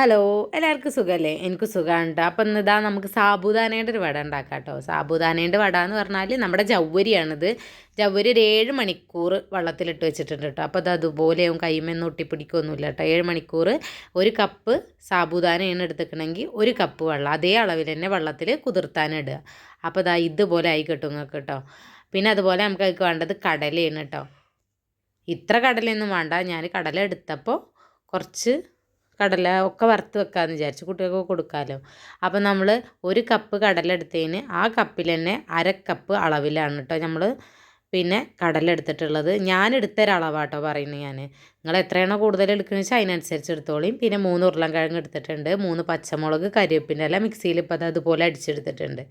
Hello എല്ലാവർക്കും സുഖമല്ലേ എനിക്ക് സുഖമുണ്ട് അപ്പം ഇന്നിതാ നമുക്ക് സാബുദാനയുടെ ഒരു വട ഉണ്ടാക്കാം കേട്ടോ സാബുദാനയുടെ വട എന്ന് പറഞ്ഞാൽ നമ്മുടെ ജൗവരിയാണിത് ജൗവരി ഒരു ഏഴ് മണിക്കൂർ വെള്ളത്തിലിട്ട് വെച്ചിട്ടുണ്ട് കേട്ടോ. അപ്പോൾ അത് അതുപോലെയും കൈമെന്ന് ഒട്ടിപ്പിടിക്കൊന്നുമില്ല കേട്ടോ. ഏഴ് മണിക്കൂർ ഒരു കപ്പ് സാബുദാനയാണ് എടുത്തിക്കണമെങ്കിൽ ഒരു കപ്പ് വെള്ളം. അതേ അളവിൽ തന്നെ വെള്ളത്തിൽ കുതിർത്താനിടുക അപ്പോൾ ഇതാ ഇതുപോലെ ആയി കിട്ടും നിങ്ങൾക്ക് കേട്ടോ. പിന്നെ അതുപോലെ നമുക്ക് അതിൽ വേണ്ടത് കടലയാണ് കേട്ടോ. ഇത്ര കടലയൊന്നും വേണ്ട. ഞാൻ കടല എടുത്തപ്പോൾ കുറച്ച് കടല ഒക്കെ വറുത്ത് വെക്കാമെന്ന് വിചാരിച്ചു കുട്ടികൾക്ക് കൊടുക്കാമല്ലോ അപ്പോൾ നമ്മൾ ഒരു കപ്പ് കടല എടുത്തതിന് ആ കപ്പിൽ തന്നെ അര കപ്പ് അളവിലാണ് കേട്ടോ നമ്മൾ പിന്നെ കടല എടുത്തിട്ടുള്ളത്. ഞാൻ എടുത്തൊരളവാട്ടോ പറയുന്നത് ഞാൻ നിങ്ങൾ എത്രയാണോ കൂടുതൽ എടുക്കുന്നത് വെച്ചാൽ അതിനനുസരിച്ച് എടുത്തോളിയും പിന്നെ മൂന്ന് ഉരുളൻകിഴങ്ങ് എടുത്തിട്ടുണ്ട്. മൂന്ന് പച്ചമുളക് കരിവേപ്പിന്റെ എല്ലാം മിക്സിയിൽ ഇപ്പോൾ അത് അതുപോലെ അടിച്ചെടുത്തിട്ടുണ്ട്.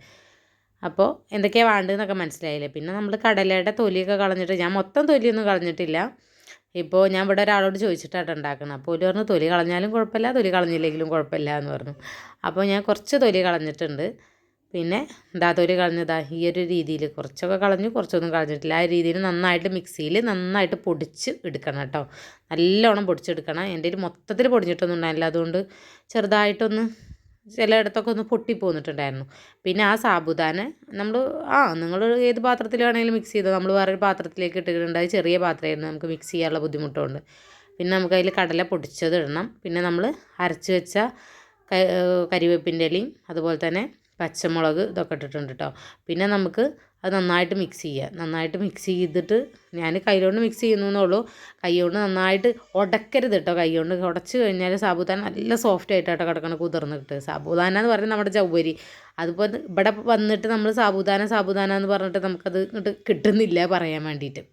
അപ്പോൾ എന്തൊക്കെയാണ് വേണ്ടതെന്നൊക്കെ മനസ്സിലായില്ലേ? പിന്നെ നമ്മൾ കടലയുടെ തൊലിയൊക്കെ കളഞ്ഞിട്ട് ഞാൻ മൊത്തം തൊലിയൊന്നും കളഞ്ഞിട്ടില്ല. ഇപ്പോൾ ഞാൻ ഇവിടെ ഒരാളോട് ചോദിച്ചിട്ടാണ് ഉണ്ടാക്കുന്നത് അപ്പോൾ ഒരു പറഞ്ഞു തൊലി കളഞ്ഞാലും കുഴപ്പമില്ല തൊലി കളഞ്ഞില്ലെങ്കിലും കുഴപ്പമില്ല എന്ന് പറഞ്ഞു. അപ്പോൾ ഞാൻ കുറച്ച് തൊലി കളഞ്ഞിട്ടുണ്ട്. പിന്നെ ഇതാ തൊലി കളഞ്ഞതാ ഈ ഒരു രീതിയിൽ കുറച്ചൊക്കെ കളഞ്ഞു കുറച്ചൊന്നും കളഞ്ഞിട്ടില്ല. ആ രീതിയിൽ നന്നായിട്ട് മിക്സിയിൽ നന്നായിട്ട് പൊടിച്ച് എടുക്കണം കേട്ടോ. നല്ലോണം പൊടിച്ചെടുക്കണം. എന്റെ ഒരു മൊത്തത്തിൽ പൊടിഞ്ഞിട്ടൊന്നും ഉണ്ടായില്ല അതുകൊണ്ട് ചെറുതായിട്ടൊന്ന് ചിലയിടത്തൊക്കെ ഒന്ന് പൊട്ടിപ്പോന്നിട്ടുണ്ടായിരുന്നു. പിന്നെ ആ സാബുദാന നമ്മൾ ആ നിങ്ങൾ ഏത് പാത്രത്തിൽ വേണമെങ്കിലും മിക്സ് ചെയ്തോ നമ്മൾ വേറൊരു പാത്രത്തിലേക്ക് ഇട്ടിട്ടുണ്ട്. അത് ചെറിയ പാത്രമായിരുന്നു. നമുക്ക് മിക്സ് ചെയ്യാനുള്ള ബുദ്ധിമുട്ടുണ്ട്. പിന്നെ നമുക്ക് അതിൽ കടല പൊടിച്ചത് ഇടണം. പിന്നെ നമ്മൾ അരച്ച് വെച്ച കരിവേപ്പിന്റെ ഇലയും അതുപോലെ തന്നെ പച്ചമുളക് ഇതൊക്കെ ഇട്ടിട്ടുണ്ട് കേട്ടോ പിന്നെ നമുക്ക് അത് നന്നായിട്ട് മിക്സ് ചെയ്യുക. നന്നായിട്ട് മിക്സ് ചെയ്തിട്ട് ഞാൻ കൈകൊണ്ട് മിക്സ് ചെയ്യുന്നു കൈ കൈകൊണ്ട് നന്നായിട്ട് ഉടക്കരുത് കേട്ടോ കൈകൊണ്ട് ഉടച്ച് കഴിഞ്ഞാൽ സാബുദാന നല്ല സോഫ്റ്റ് ആയിട്ട് കേട്ടോ കിടക്കണം കുതിർന്നിട്ട്. സാബുദാന എന്ന് പറഞ്ഞാൽ നമ്മുടെ ചൗവരി അതുപോലെ ഇവിടെ വന്നിട്ട് നമ്മൾ സാബുദാന സാബുദാന എന്ന് പറഞ്ഞിട്ട് നമുക്കത് ഇങ്ങോട്ട് കിട്ടുന്നില്ല പറയാൻ വേണ്ടിയിട്ട്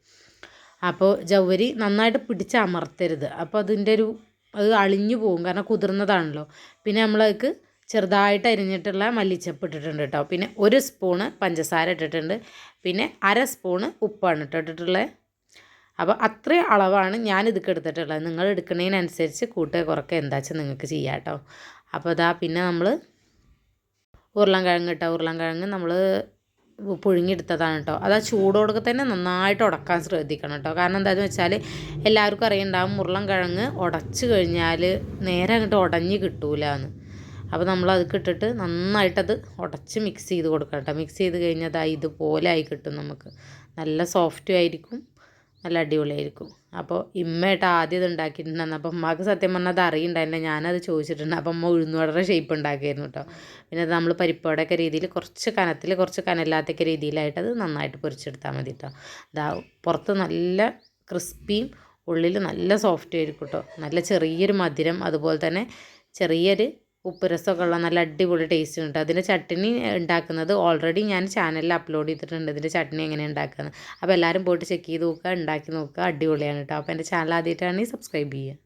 അപ്പോൾ ജൗവരി നന്നായിട്ട് പിടിച്ച് അമർത്തരുത്. അപ്പോൾ അതിന്റെ ഒരു അത് അളിഞ്ഞു പോകും. കാരണം കുതിർന്നതാണല്ലോ. പിന്നെ നമ്മളതിക്ക് ചെറുതായിട്ട് അരിഞ്ഞിട്ടുള്ള മല്ലിച്ചപ്പ് ഇട്ടിട്ടുണ്ട് കേട്ടോ. പിന്നെ ഒരു സ്പൂണ് പഞ്ചസാര ഇട്ടിട്ടുണ്ട്. പിന്നെ അര സ്പൂണ് ഉപ്പാണ് ഇട്ടിട്ടുള്ളത് അപ്പോൾ അത്രയും അളവാണ് ഞാൻ ഇതൊക്കെ എടുത്തിട്ടുള്ളത്. നിങ്ങൾ എടുക്കുന്നതിനനുസരിച്ച് കൂട്ടുക കുറക്കുക എന്താ വെച്ചാൽ നിങ്ങൾക്ക് ചെയ്യാം കേട്ടോ. അപ്പോൾ ഇതാ പിന്നെ നമ്മൾ ഉരുളൻകിഴങ്ങ് കേട്ടോ ഉരുളൻകിഴങ്ങ് നമ്മൾ പുഴുങ്ങിയെടുത്തതാണ് കേട്ടോ. അത് ചൂടോടൊക്കെ തന്നെ നന്നായിട്ട് ഉടക്കാൻ ശ്രദ്ധിക്കണം കേട്ടോ. കാരണം എന്താണെന്ന് വെച്ചാൽ എല്ലാവർക്കും അറിയണ്ടാവും ഉരുളൻകിഴങ്ങ് ഉടച്ചു കഴിഞ്ഞാൽ നേരെ അങ്ങോട്ട് ഉടഞ്ഞ് കിട്ടൂല എന്ന് അപ്പോൾ നമ്മൾ അത് ഇട്ടിട്ട് നന്നായിട്ടത് ഉടച്ച് മിക്സ് ചെയ്ത് കൊടുക്കണം കേട്ടോ മിക്സ് ചെയ്ത് കഴിഞ്ഞാൽ അത് ഇതുപോലെ ആയി കിട്ടും നമുക്ക്. നല്ല സോഫ്റ്റും ആയിരിക്കും നല്ല അടിപൊളിയായിരിക്കും. അപ്പോൾ ഇമ്മയായിട്ട് ആദ്യം ഇത് ഉണ്ടാക്കിയിട്ടുണ്ടായിരുന്നു. അപ്പോൾ അമ്മയ്ക്ക് സത്യം പറഞ്ഞാൽ അത് അറിയണ്ടായിരുന്നു ഞാനത് ചോദിച്ചിട്ടുണ്ട്. അപ്പോൾ അമ്മ ഉഴുന്നുവടയുടെ ഷേപ്പ് ഉണ്ടാക്കിയായിരുന്നു കേട്ടോ പിന്നെ അത് നമ്മൾ പരിപ്പോടൊക്കെ രീതിയിൽ കുറച്ച് കനത്തിൽ കുറച്ച് കനല്ലാത്തൊക്കെ രീതിയിലായിട്ട് അത് നന്നായിട്ട് പൊരിച്ചെടുത്താൽ മതി കേട്ടോ അതാ പുറത്ത് നല്ല ക്രിസ്പിയും ഉള്ളിൽ നല്ല സോഫ്റ്റ് ആയിരിക്കും കേട്ടോ നല്ല ചെറിയൊരു മധുരം അതുപോലെ തന്നെ ചെറിയൊരു ഉപ്പ് രസമൊക്കെ ഉള്ള നല്ല അടിപൊളി ടേസ്റ്റ് ഉണ്ട്. അതിന്റെ ചട്നി ഉണ്ടാക്കുന്നത് ഓൾറെഡി ഞാൻ ചാനലിൽ അപ്ലോഡ് ചെയ്തിട്ടുണ്ട്. ഇതിന്റെ ചട്നി എങ്ങനെ ഉണ്ടാക്കുന്നത് അപ്പോൾ എല്ലാവരും പോയിട്ട് ചെക്ക് ചെയ്ത് നോക്കുക ഉണ്ടാക്കി നോക്കുക. അടിപൊളിയാണ് കേട്ടോ അപ്പോൾ എന്റെ ചാനൽ ആദ്യമായിട്ടാണെങ്കിൽ സബ്സ്ക്രൈബ് ചെയ്യുക.